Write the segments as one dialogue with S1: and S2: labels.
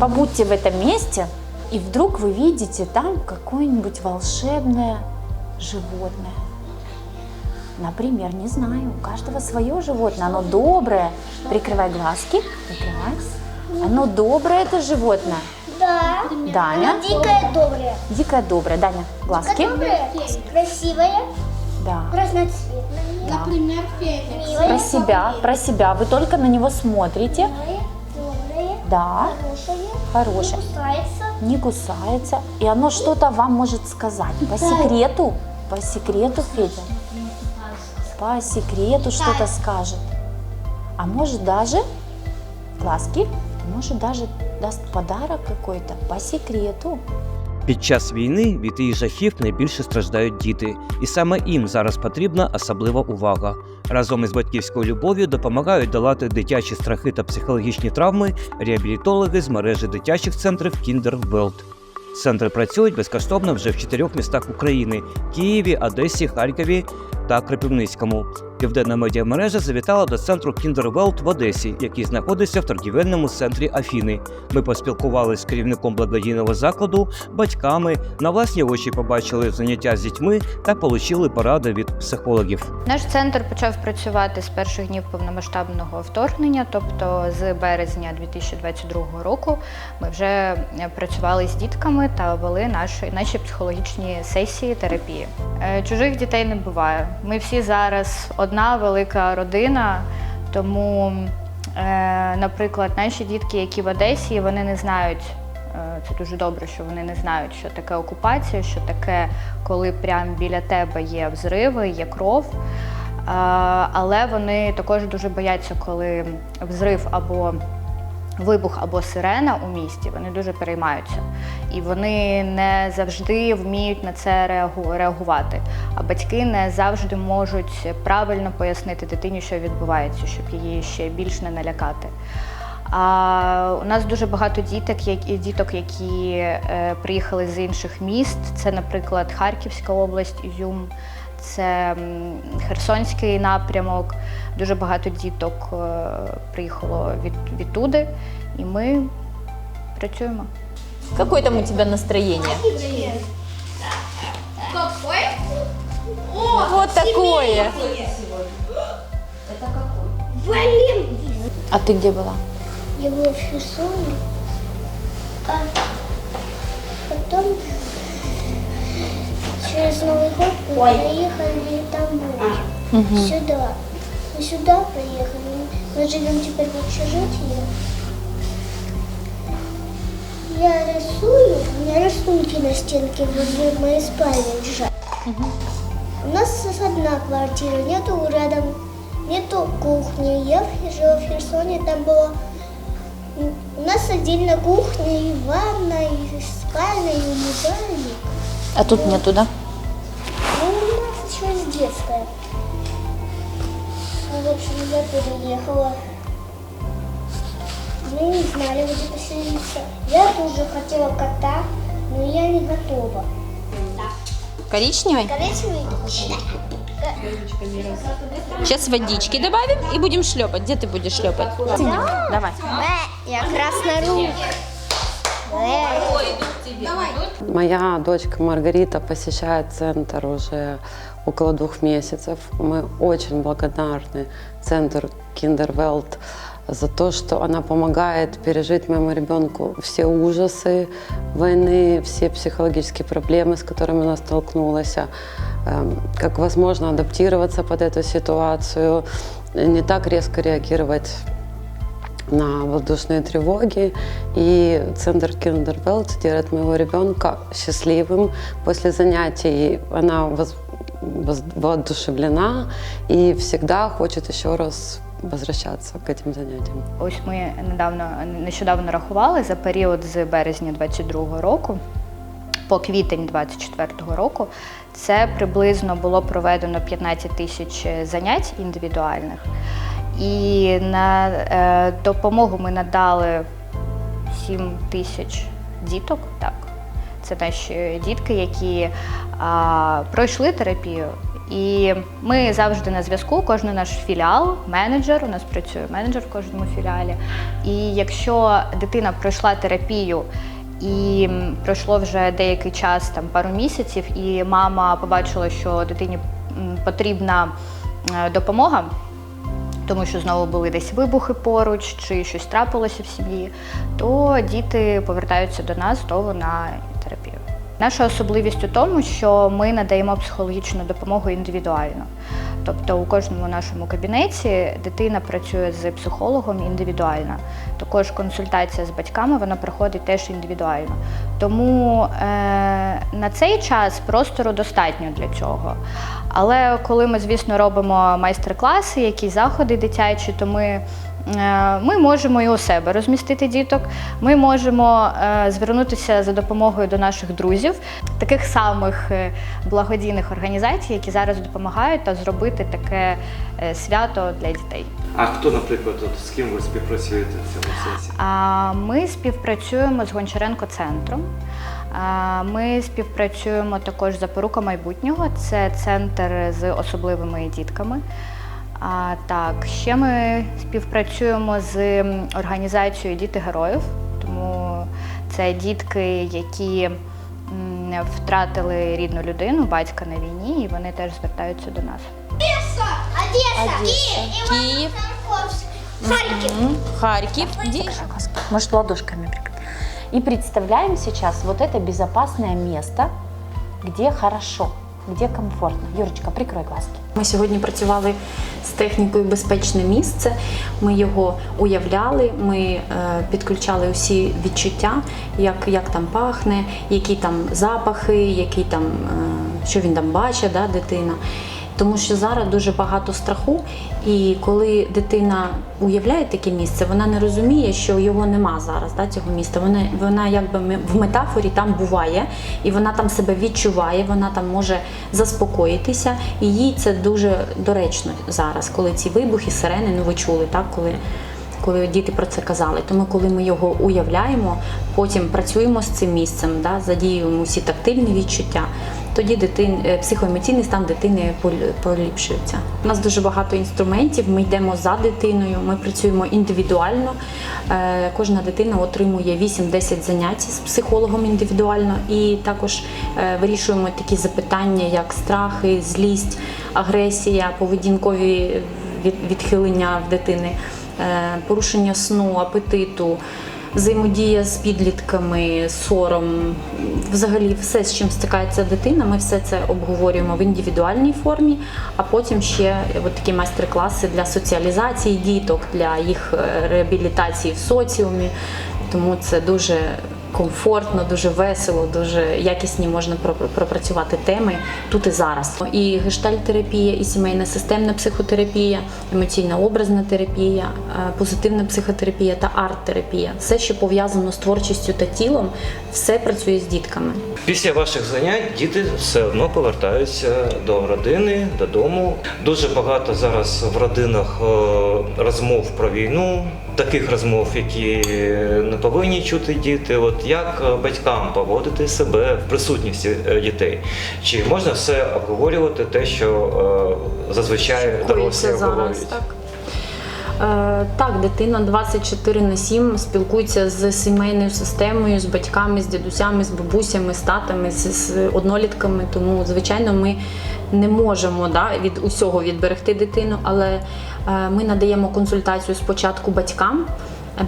S1: Побудьте в этом месте, и вдруг вы видите там какое-нибудь волшебное животное. Например, не знаю, у каждого свое животное, оно доброе. Прикрывай глазки, прикрывай. Оно доброе это животное.
S2: Да.
S1: Даня,
S2: Дикая добрая.
S1: дикое доброе. Даня, глазки.
S2: Добрая, красивая,
S1: Да.
S2: разноцветная,
S1: да.
S3: Например, Феникс.
S1: Про себя, про себя. Вы только на него смотрите. Да,
S2: хорошая,
S1: хорошее.
S2: не кусается.
S1: Не кусается. И оно что-то вам может сказать. По секрету, по секрету, Федя. По секрету что-то скажет. А может даже, глазки, может даже даст подарок какой-то по секрету.
S4: Під час війни від її жахів найбільше страждають діти, і саме їм зараз потрібна особлива увага. Разом із батьківською любов'ю допомагають долати дитячі страхи та психологічні травми реабілітологи з мережі дитячих центрів World. Центри працюють безкоштовно вже в чотирьох містах України: Києві, Одесі, Харкові та Кропивницькому. Південна медіамережа завітала до центру Kinder World в Одесі, який знаходиться в торгівельному центрі Афіни. Ми поспілкувалися з керівником благодійного закладу, батьками, на власні очі побачили заняття з дітьми та отримали поради від психологів.
S5: Наш центр почав працювати з перших днів повномасштабного вторгнення, тобто з березня 2022 року. Ми вже працювали з дітками та вели наші, наші психологічні сесії терапії. Е, Чужих дітей не буває. Ми всі зараз одна велика родина, тому, е, наприклад, наші дітки, які в Одесі, вони не знають. е, Це дуже добре, що вони не знають, що таке окупація, що таке, коли прямо біля тебе є взриви, є кров. Е, Але вони також дуже бояться, коли взрив або вибух або сирена у місті, вони дуже переймаються. І вони не завжди вміють на це реагувати. А батьки не завжди можуть правильно пояснити дитині, що відбувається, щоб її ще більш не налякати. А у нас дуже багато діток, які, діток, які е, приїхали з інших міст. Це, наприклад, Харківська область, Ізюм, це м, Херсонський напрямок. Дуже багато діток е, приїхало від, відтуди, і ми працюємо.
S1: Какое там у тебя настроение?
S3: Какой? О,
S1: Вот такое.
S2: Блин!
S1: А ты где была?
S2: Я была в Херсоне, а потом через Новый год мы приехали домой, сюда. Мы сюда приехали, мы живем теперь в общежитии. Я рисую, у меня рисунки на стенке возле моей спальни лежат. У нас одна квартира, нету рядом, нету кухни. Я в- жила в Херсоне, там было у нас отдельно кухня и ванна, и спальня, и умывальник.
S1: А тут нету, да?
S2: Детская. Ну, в общем, я переехала. Мы не знали, где поселиться. Я тоже хотела кота, но я не готова.
S6: Коричневый?
S2: Коричневый?
S6: Сейчас водички добавим и будем шлепать. Где ты будешь шлепать? Давай.
S2: Я краснорук.
S7: Моя дочка Маргарита посещает центр уже около двух месяцев. Мы очень благодарны центру Kinderwelt за то, что она помогает пережить моему ребенку все ужасы войны, все психологические проблемы, с которыми она столкнулась, эм, как возможно адаптироваться под эту ситуацию, не так резко реагировать на воздушные тревоги. И центр Kinderwelt делает моего ребенка счастливым. После занятий она воодушевлена и всегда хочет еще раз возвращаться к этим занятиям.
S5: Ось ми недавно нещодавно рахували за період з березня 22 року по квітень 24 року. Це приблизно було проведено 15 тисяч занять індивідуальних. І на е, допомогу ми надали 7 тисяч діток. Так. Це наші дітки, які а, пройшли терапію. І ми завжди на зв'язку, кожен наш філіал, менеджер, у нас працює менеджер в кожному філіалі. І якщо дитина пройшла терапію і пройшло вже деякий час, там пару місяців, і мама побачила, що дитині потрібна е, допомога, тому що знову були десь вибухи поруч, чи щось трапилося в сім'ї, то діти повертаються до нас знову на. Наша особливість у тому, що ми надаємо психологічну допомогу індивідуально. Тобто у кожному нашому кабінеті дитина працює з психологом індивідуально. Також консультація з батьками вона проходить теж індивідуально. Тому е, на цей час простору достатньо для цього. Але коли ми, звісно, робимо майстер-класи, якісь заходи дитячі, то ми, ми можемо і у себе розмістити діток. Ми можемо е, звернутися за допомогою до наших друзів, таких самих е, благодійних організацій, які зараз допомагають та зробити таке е, свято для дітей.
S8: А хто, наприклад, от, з ким ви співпрацюєте в цьому сенсі?
S5: Ми співпрацюємо з Гончаренко центром. Ми співпрацюємо також з «Запорука майбутнього. Це центр з особливими дітками. А, так, ще ми співпрацюємо з організацією Діти героїв, тому це дітки, які втратили рідну людину, батька на війні, і вони теж звертаються до нас.
S2: Одесса,
S6: Киев,
S2: Харьков.
S6: М, Харьков. Где?
S9: Может, ладошками прикрыть. И представляем сейчас вот это безопасное место, где хорошо, где комфортно. Юрочка, прикрой глазки.
S1: Ми сьогодні працювали з технікою Безпечне місце. Ми його уявляли, ми е, підключали усі відчуття, як, як там пахне, які там запахи, які там, е, що він там бачить, да, дитина. Тому що зараз дуже багато страху, і коли дитина уявляє таке місце, вона не розуміє, що його нема зараз, да, цього міста. Вона, вона якби в метафорі там буває, і вона там себе відчуває, вона там може заспокоїтися, і їй це дуже доречно зараз, коли ці вибухи, сирени, ну ви чули, так, коли коли діти про це казали. Тому, коли ми його уявляємо, потім працюємо з цим місцем, да, задіюємо всі тактильні відчуття, тоді дитин, е, психоемоційний стан дитини поліпшується. У нас дуже багато інструментів. Ми йдемо за дитиною, ми працюємо індивідуально. Е, Кожна дитина отримує 8-10 занять з психологом індивідуально, і також е, вирішуємо такі запитання, як страхи, злість, агресія, поведінкові відхилення в дитини, порушення сну, апетиту. Взаємодія з підлітками, сором, взагалі все, з чим стикається дитина, ми все це обговорюємо в індивідуальній формі, а потім ще от такі майстер-класи для соціалізації діток, для їх е, реабілітації в соціумі. Тому це дуже комфортно, дуже весело, дуже якісні можна пропрацювати теми тут і зараз. І гештальтерапія, і сімейна системна психотерапія, емоційна образна терапія, е, позитивна психотерапія та арт-терапія. Все, що пов'язано з творчістю та тілом, все працює з дітками.
S8: Після ваших занять діти все одно повертаються до родини, додому. Дуже багато зараз в родинах е, розмов про війну, таких розмов, які не повинні чути діти. От як е, батькам поводити себе в присутності е, дітей? Чи можна все обговорювати те, що е, зазвичай дорослі обговорюють?
S1: Так. Е, так, дитина 24 на 7 спілкується з сімейною системою, з батьками, з дідусями, з бабусями, з татами, з, з однолітками. Тому, звичайно, ми не можемо да, від усього відберегти дитину, але е, ми надаємо консультацію спочатку батькам.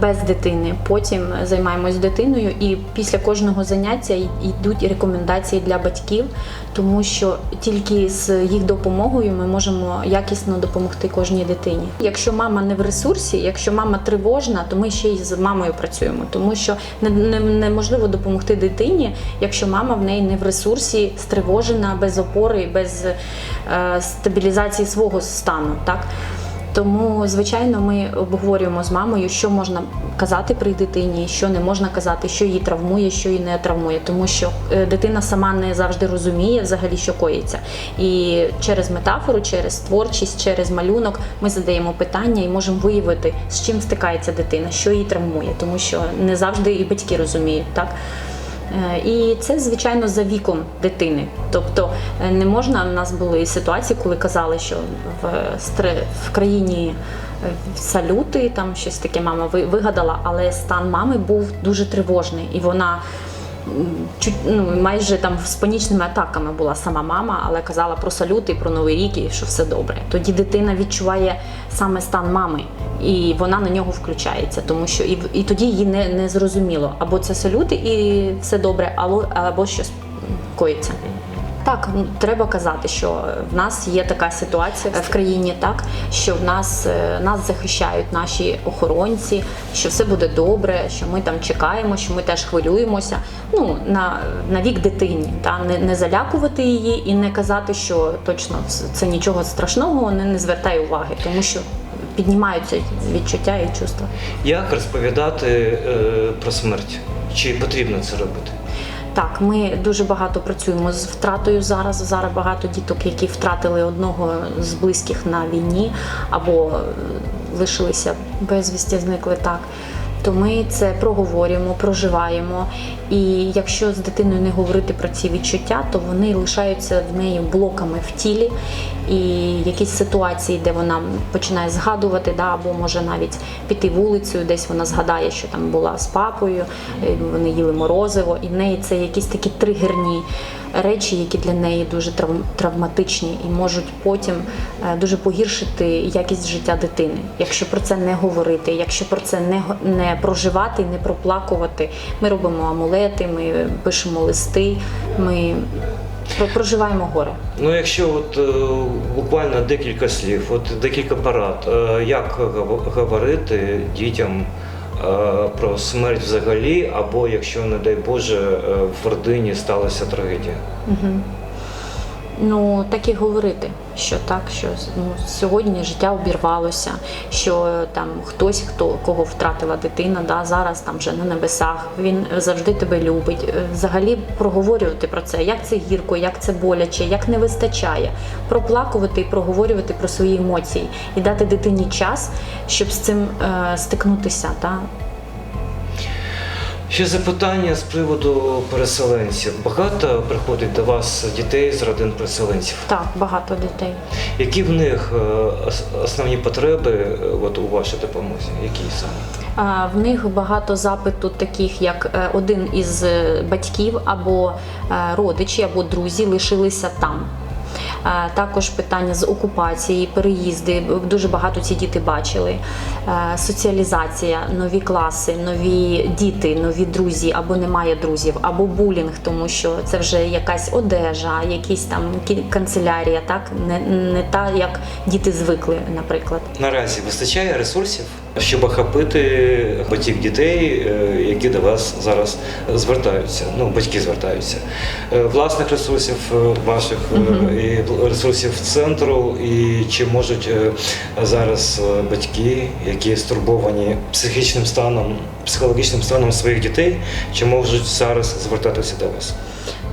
S1: Без дитини, потім займаємось дитиною, і після кожного заняття йдуть рекомендації для батьків, тому що тільки з їх допомогою ми можемо якісно допомогти кожній дитині. Якщо мама не в ресурсі, якщо мама тривожна, то ми ще й з мамою працюємо, тому що не- не- неможливо допомогти дитині, якщо мама в неї не в ресурсі, стривожена, без опори, без е, стабілізації свого стану. Так? Тому, звичайно, ми обговорюємо з мамою, що можна казати при дитині, що не можна казати, що її травмує, що її не травмує, тому що е, дитина сама не завжди розуміє взагалі, що коїться. І через метафору, через творчість, через малюнок ми задаємо питання і можемо виявити, з чим стикається дитина, що її травмує, тому що не завжди і батьки розуміють, так. Е, І це, звичайно, за віком дитини. Тобто е, не можна, у нас були ситуації, коли казали, що в, в країні е, салюти, там щось таке мама вигадала, але стан мами був дуже тривожний, і вона чуть ну майже там з панічними атаками була сама мама, але казала про салюти, про новий рік і що все добре. Тоді дитина відчуває саме стан мами, і вона на нього включається, тому що і, і тоді їй не, не зрозуміло або це салюти, і все добре, або, або щось коїться. Так, треба казати, що в нас є така ситуація в країні, так що в нас е, нас захищають наші охоронці, що все буде добре, що ми там чекаємо, що ми теж хвилюємося. Ну на, на вік дитині, та не, не залякувати її і не казати, що точно це- нічого страшного, не, не звертай уваги, тому що піднімаються відчуття і чувства.
S8: Як розповідати е, про смерть? Чи потрібно це робити?
S1: Так, ми дуже багато працюємо з втратою зараз. Зараз багато діток, які втратили одного з близьких на війні або лишилися безвісті, зникли так. То ми це проговорюємо, проживаємо. І якщо з дитиною не говорити про ці відчуття, то вони лишаються в неї блоками в тілі. І якісь ситуації, де вона починає згадувати, да, або може навіть піти вулицею, десь вона згадає, що там була з папою, е, вони їли морозиво, і в неї це якісь такі тригерні речі, які для неї дуже трав- травматичні і можуть потім е, дуже погіршити якість життя дитини. Якщо про це не говорити, якщо про це не, не проживати, не проплакувати, ми робимо амулети, ми пишемо листи, ми проживаємо горе.
S8: Ну, якщо от е, буквально декілька слів, от декілька порад, е, як гов- говорити дітям про смерть взагалі, або якщо, не дай Боже, е, в родині сталася трагедія.
S1: Угу. Ну, так і говорити, що так, що ну, сьогодні життя обірвалося, що там хтось, хто кого втратила дитина, да, зараз там вже на небесах, він завжди тебе любить. Е, Взагалі проговорювати про це, як це гірко, як це боляче, як не вистачає, проплакувати і проговорювати про свої емоції і дати дитині час, щоб з цим е, стикнутися. Та?
S8: Ще запитання з приводу переселенців. Багато приходить до вас дітей з родин переселенців.
S1: Так, багато дітей.
S8: Які в них е, основні потреби е, от, у вашій допомозі? Які саме?
S1: В них багато запиту, таких як е, один із батьків або родичі, або друзі лишилися там. Також питання з окупації, переїзди. Дуже багато ці діти бачили. Е, Соціалізація, нові класи, нові діти, нові друзі, або немає друзів, або булінг, тому що це вже якась одежа, якісь там канцелярія, так не, не та, як діти звикли, наприклад.
S8: Наразі вистачає ресурсів, щоб охопити батьків дітей, е, які до вас зараз звертаються. Ну, батьки звертаються. Е, Власних ресурсів е, ваших і ресурсів центру, і чи можуть зараз батьки, які стурбовані психічним станом, психологічним станом своїх дітей, чи можуть зараз звертатися до вас?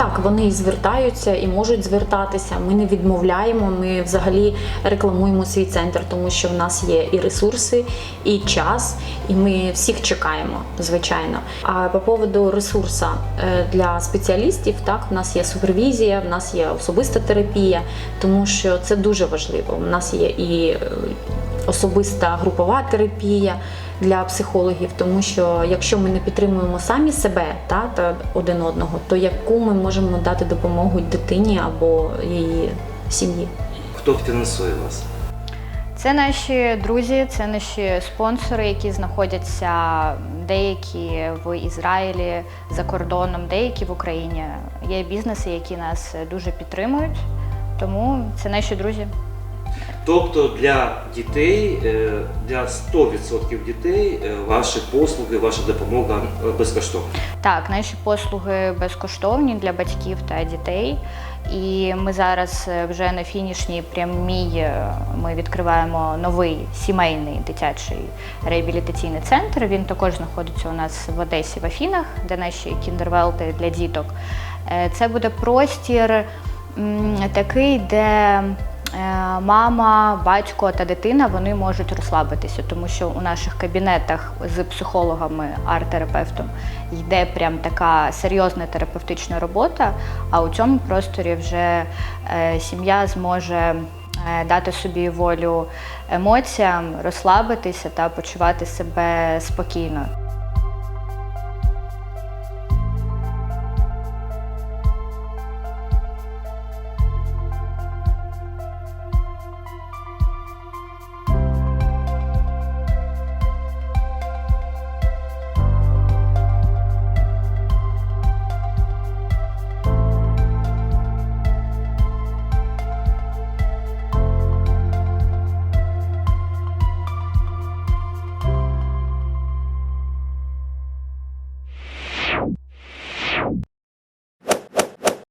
S1: Так, вони і звертаються і можуть звертатися. Ми не відмовляємо. Ми взагалі рекламуємо свій центр, тому що в нас є і ресурси, і час, і ми всіх чекаємо, звичайно. А по поводу ресурсу е, для спеціалістів, так, в нас є супервізія, в нас є особиста терапія, тому що це дуже важливо. У нас є і е, особиста групова терапія для психологів, тому що якщо ми не підтримуємо самі себе та, та один одного, то яку ми можемо дати допомогу дитині або її сім'ї?
S8: Хто фінансує вас?
S5: Це наші друзі, це наші спонсори, які знаходяться деякі в Ізраїлі за кордоном, деякі в Україні. Є бізнеси, які нас дуже підтримують, тому це наші друзі.
S8: Тобто для дітей, е, для 100% дітей е, ваші послуги, ваша допомога безкоштовна.
S5: Так, наші послуги безкоштовні для батьків та дітей. І ми зараз е, вже на фінішній прямій ми відкриваємо новий сімейний дитячий реабілітаційний центр. Він також знаходиться у нас в Одесі в Афінах, де наші кіндервелти для діток. Це буде простір такий, де мама, батько та дитина вони можуть розслабитися, тому що у наших кабінетах з психологами, арт-терапевтом йде прям така серйозна терапевтична робота. А у цьому просторі вже е, сім'я зможе е, дати собі волю емоціям, розслабитися та почувати себе спокійно.